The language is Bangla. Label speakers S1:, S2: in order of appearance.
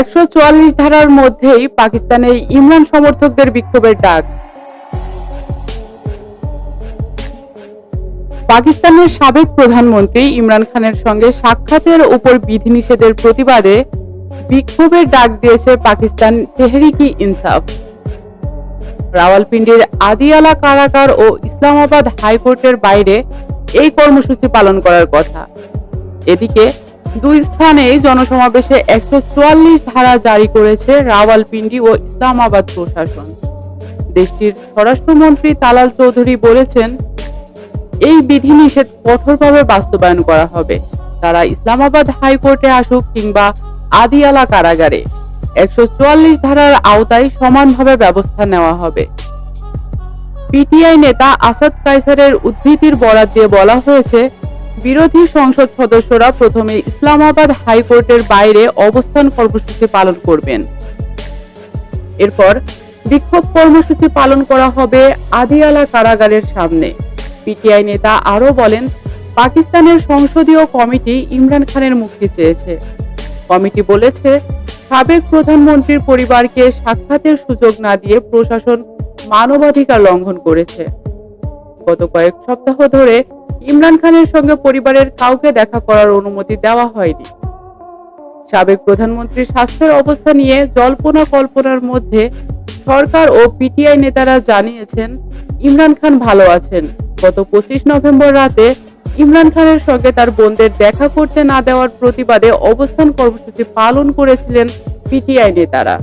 S1: একশো চুয়াল্লিশ ধারার মধ্যেই পাকিস্তানে ইমরান সমর্থকদের বিক্ষোভের ডাক। পাকিস্তানের সাবেক প্রধানমন্ত্রী ইমরান খানের সঙ্গে সাক্ষাতের উপর বিধিনিষেধের প্রতিবাদে বিক্ষোভের ডাক দিয়েছে পাকিস্তান তেহরিকি ইনসাফ। রাওয়ালপিন্ডির আদিয়ালা কারাগার ও ইসলামাবাদ হাইকোর্টের বাইরে এই কর্মসূচি পালন করার কথা। এদিকে দুই স্থানে জনসমাবেশে একশো চুয়াল্লিশ ধারা জারি করেছে রাওয়ালপিন্ডি ও ইসলামাবাদ প্রশাসন। দেশটির স্বরাষ্ট্রমন্ত্রী তালাল চৌধুরী বলেছেন, এই বিধিনিষেধ কঠোরভাবে বাস্তবায়ন করা হবে। তারা ইসলামাবাদ হাইকোর্টে আসুক কিংবা আদিয়ালা কারাগারে, একশো চুয়াল্লিশ ধারার আওতায় সমানভাবে ব্যবস্থা নেওয়া হবে। পিটিআই নেতা আসাদ কাইসারের উদ্ধৃতির বরাত দিয়ে বলা হয়েছে বিরোধী সংসদ সদস্যরা প্রথমে ইসলামাবাদ হাইকোর্টের বাইরে অবস্থান কর্মসূচি পালন করবেন। এরপর বিক্ষোভ কর্মসূচি পালন করা হবে আদিয়ালা কারাগারের সামনে। পিটিআই নেতা আরও বলেন, পাকিস্তানের সংসদীয় কমিটি ইমরান খানের মুক্তি চেয়েছে। কমিটি বলেছে, সাবেক প্রধানমন্ত্রীর পরিবারকে সাক্ষাতের সুযোগ না দিয়ে প্রশাসন মানবাধিকার লঙ্ঘন করেছে। গত কয়েক সপ্তাহ ধরে ইমরান খানের সঙ্গে পরিবারের কাউকে দেখা করার অনুমতি দেওয়া হয়নি। সাবেক প্রধানমন্ত্রীর স্বাস্থ্যের অবস্থা নিয়ে জল্পনা কল্পনার মধ্যে সরকার ও পিটিআই নেতারা জানিয়েছেন, ইমরান খান ভালো আছেন। গত পঁচিশ নভেম্বর রাতে ইমরান খানের সঙ্গে তার বোনদের দেখা করতে না দেওয়ার প্রতিবাদে অবস্থান কর্মসূচি পালন করেছিলেন পিটিআই নেতারা।